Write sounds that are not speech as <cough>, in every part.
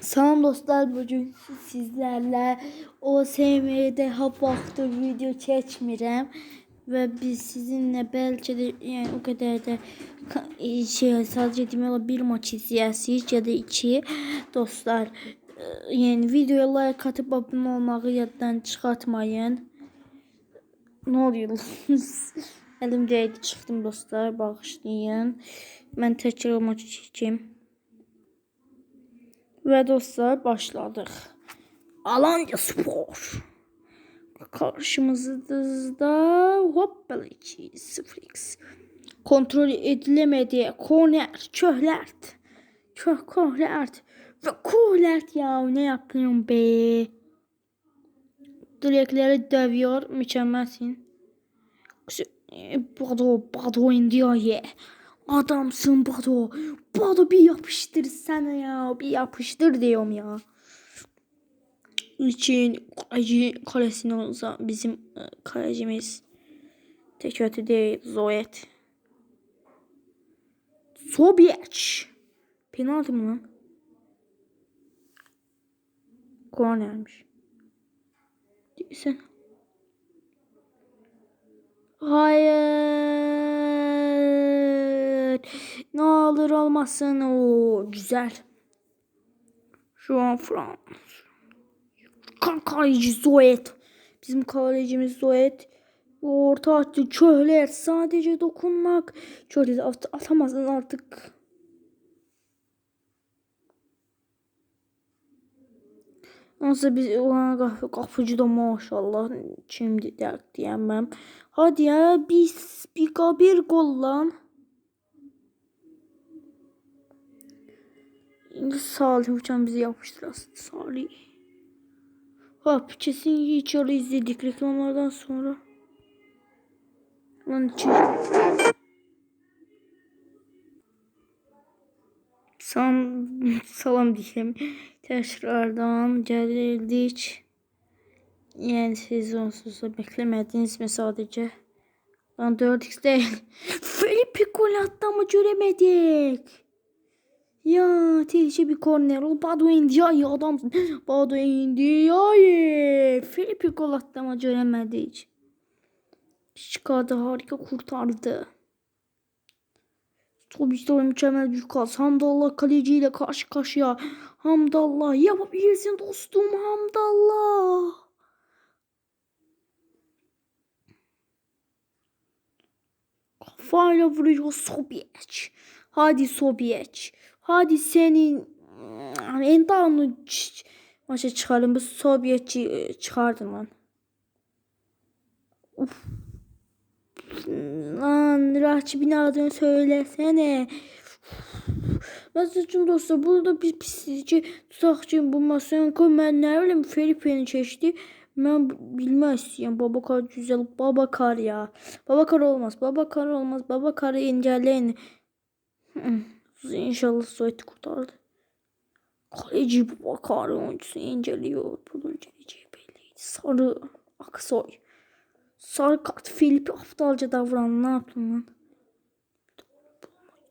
Salam dostlar bugün sizlerle o SM'de hap vaxtı video çəkmirəm və biz sizinlə bəlkə də yəni o qədər də ka- e, şey sadəcə demək olar bir maç izləyəsiniz ya da iki dostlar e, yəni videoya like atıb abunə olmağı yaddan çıxartmayın. Ne oluyor? <laughs> Elimdeydi çıxdım dostlar bağışlayın. Mən təkrar maçı çəkeyim. Ve dostlar başladık. Alanca Spor. Karşımızda hop böyle 2-0x. Kontrol edilemedi. Korner, köhlert. Köh kohlert. Ve kohlert ya ne yapıyorum be. Direkleri dövüyor. Mükemmelsin. Bado, Bado India'ya. Adamsın Bado. Bado bir yapıştır sana ya. Bir yapıştır diyorum ya. için kaleci kalesine olsa bizim e, kalecimiz tek kötü değil Zoet. Sobiec. Penaltı mı lan? Kornermiş. Değilsin. Hayır. Ne olur olmasın. O güzel. Şu an Frans. Kaleci Zoet. Bizim kalecimiz Zoet. Orta attı. Köhler sadece dokunmak. De at atamazsın artık. Nasıl biz ulan kap- kapıcı da maşallah şimdi dert diyemem. Hadi ya biz bir, bir gol lan. Salih uçan bizi yapıştır aslında Salih. Hop kesin hiç öyle izledik reklamlardan sonra. Lan için. Salam, <laughs> salam diyeyim. Tekrardan geldik. Yani siz onsuz beklemediniz mi sadece? Lan 4x değil. <laughs> Felipe gol attı ama göremedik. Ya tehlikeli bir korner. O Bado India'yı adam. <laughs> Bado India'yı. Felipe gol attı ama göremedik. Çıkardı harika kurtardı. De mükemmel bir pas. Hamdallah kaleciyle karşı karşıya. Hamdallah yapabilirsin dostum Hamdallah. Kafayla vuruyor Sobiec. Hadi Sobiec. Hadi senin Endanı maça çıkarın. Bu Sobiec'i çıkardın lan. Uf. Lan rakibin adını söylesene. Mesela için dostlar burada bir pislici tutakçı bu Masenko mən nə bilim Felipe'ni çeşdi. Mən bilmək istəyirəm. Babakar güzel. Babakar ya. Babakar olmaz. Babakar olmaz. Babakar'ı engelleyin. İnşallah Sueti kurtardı. Kaleci Babakar oyuncusu engelliyor. Bunun geleceği belliydi. Sarı Aksoy. Sarı kart Filip aptalca davran. Ne yaptın lan?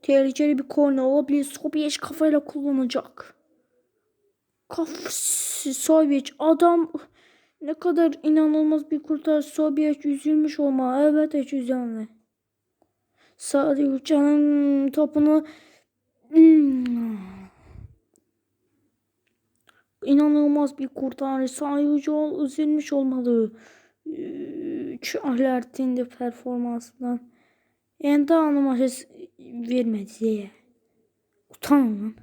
Tehlikeli bir korner olabilir. Sobiyeç kafayla kullanacak. Kaf Sobiyeç adam ne kadar inanılmaz bir kurtar. Sobiyeç üzülmüş olma. Evet hiç üzülme. Sadece uçanın topunu. İnanılmaz bir kurtarış. Sayıcı ol, üzülmüş olmalı. Üç alertin de performansından. Yani daha anlamışız vermedi diye. Utanın lan.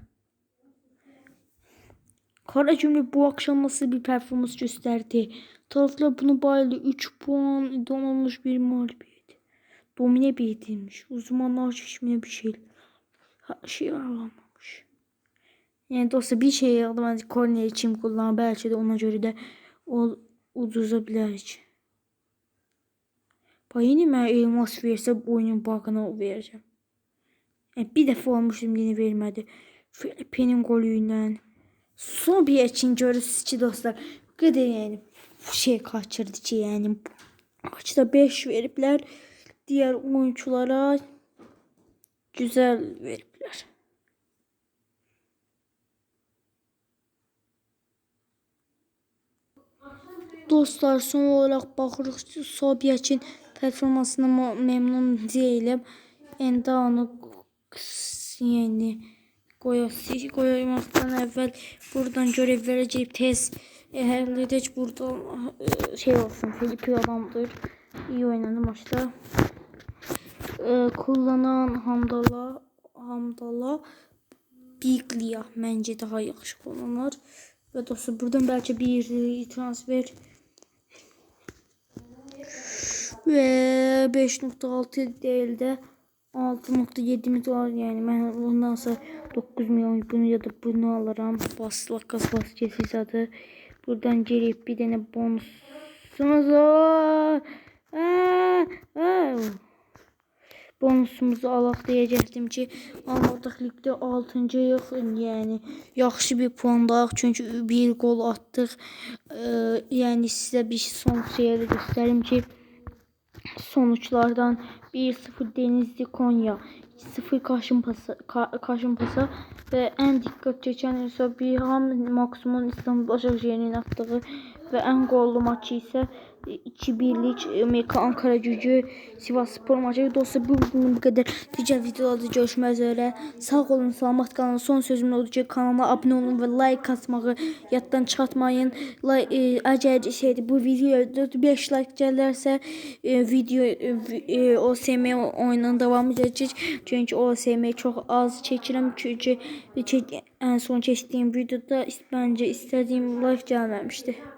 Kara cümle bu akşam nasıl bir performans gösterdi. Taraflar bunu bayıldı. 3 puan donanmış bir mağlubiyet. Domine bir edilmiş. Uzmanlar çeşmeye bir şey. Şey aramamış. Yani dostlar bir şey aldım. Hani korner için kullan. Belki de ona göre de o uduzabilir için. Payını mən elmas versə oyunun bakına verəcəm. Yəni, bir dəfə olmuşum yine vermədi. Filipenin golü ilə. Son bir için görürsünüz ki dostlar. Bu qədər yəni şey kaçırdı ki yəni. Maçda 5 veriblər. Diğer oyunculara güzel veriblər. Dostlar son olarak baxırıq ki, Sobyakin performansına memnun değilim. İndi onu yəni qoyası qoymaqdan əvvəl buradan görev verəcəyik tez həll edək burada e, şey olsun Filipi adamdır. İyi oynadı maçta. E, kullanan Hamdala Hamdala Biglia məncə daha yaxşı kullanır. Və dostlar buradan bəlkə bir transfer ve 5.6 değil de 6.7'miz var yani. Ben bundan sonra 9 milyon bunu ya da bunu alırım. Basla kas bas kesiz adı buradan gelip bir tane bonusumuz bonusumuzu alaq deyəcəkdim ki, almadıq ligdə 6-cıyıq. Yəni yaxşı bir puandayıq çünki bir gol atdıq. Ee, yəni sizə bir son şeyə də göstərim ki, sonuçlardan. 1-0 Denizli Konya, 2-0 Kaşımpasa, Ka- Kaşımpasa ve en dikkat çeken ise bir ham maksimum İstanbul Başakşehir'in attığı ve en gollu maçı ise 2-1'lik Amerika Ankara gücü Sivas Spor maçı. Dostlar bu bugün bu kadar. Diğer videolarda görüşmek üzere. Sağ olun, selamat kalın. Son sözüm odur ki kanala abone olun ve like atmağı yaddan çıxartmayın. Like, e, əgər şeydi bu videoya 4-5 like gələrsə e, video e, e, OSM oyunun devam edəcək. Çünki OSM çox az çəkirəm çünki çək, ən son keçdiyim videoda bəncə istədiyim like gəlməmişdi.